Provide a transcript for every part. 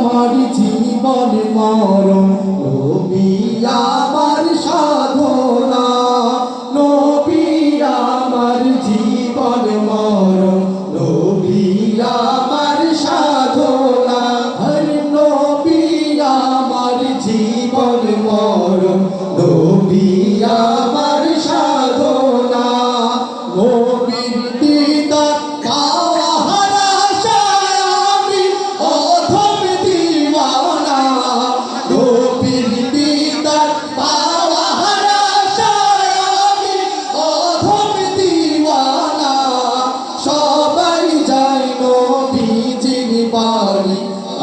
আমার জীবন ও রবিয়া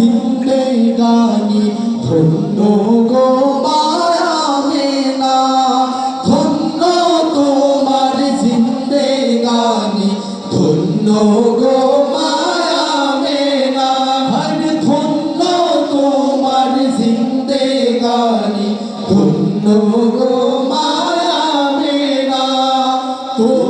জিন্দেগানি ধন্য গো মায়ামেনা ধন্য তোমার জিন্দেগানি ধন্য গো মায়ামেনা হর ধন্য তোমার জিন্দেগানি ধন্য গো মায়ামেনা তো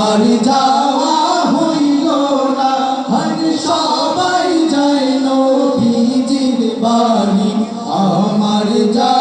আমার যাওয়া হইল না। হায় সবাই যাইল ভিজির বাড়ি। আমার যাওয়া